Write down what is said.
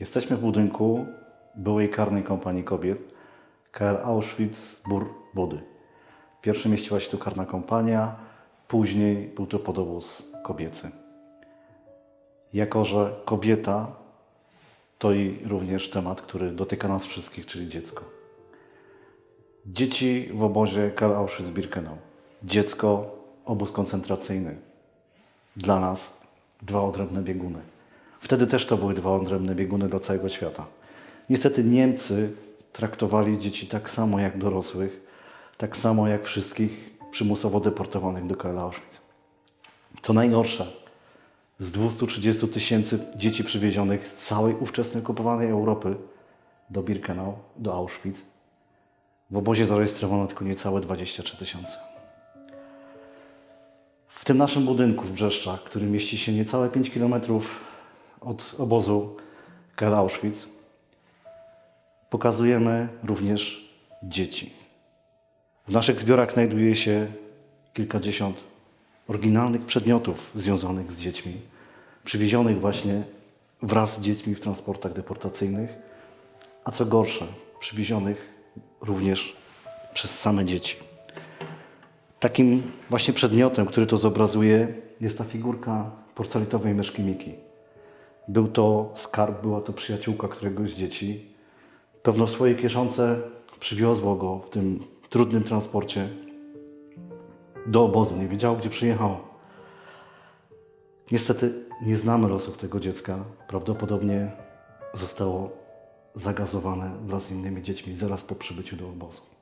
Jesteśmy w budynku byłej karnej kompanii kobiet KL Auschwitz-Bur-Budy. Pierwszy mieściła się tu karna kompania, później był to podobóz kobiecy. Jako, że kobieta to i również temat, który dotyka nas wszystkich, czyli dziecko. Dzieci w obozie Karl Auschwitz-Birkenau. Dziecko, obóz koncentracyjny. Dla nas dwa odrębne bieguny. Wtedy też to były dwa odrębne bieguny dla całego świata. Niestety Niemcy traktowali dzieci tak samo jak dorosłych, tak samo jak wszystkich przymusowo deportowanych do KL Auschwitz. Co najgorsze, z 230 tysięcy dzieci przywiezionych z całej ówczesnej okupowanej Europy do Birkenau, do Auschwitz, w obozie zarejestrowano tylko niecałe 23 tysiące. W tym naszym budynku w Brzeszczach, który mieści się niecałe 5 km od obozu KL Auschwitz, pokazujemy również dzieci. W naszych zbiorach znajduje się kilkadziesiąt oryginalnych przedmiotów związanych z dziećmi, przywiezionych właśnie wraz z dziećmi w transportach deportacyjnych, a co gorsze, przywiezionych również przez same dzieci. Takim właśnie przedmiotem, który to zobrazuje, jest ta figurka porcelitowej myszki Miki. Był to skarb, była to przyjaciółka któregoś z dzieci. Pewno w swojej kieszonce przywiozło go w tym trudnym transporcie do obozu. Nie wiedziało, gdzie przyjechało. Niestety nie znamy losów tego dziecka. Prawdopodobnie zostało zagazowane wraz z innymi dziećmi zaraz po przybyciu do obozu.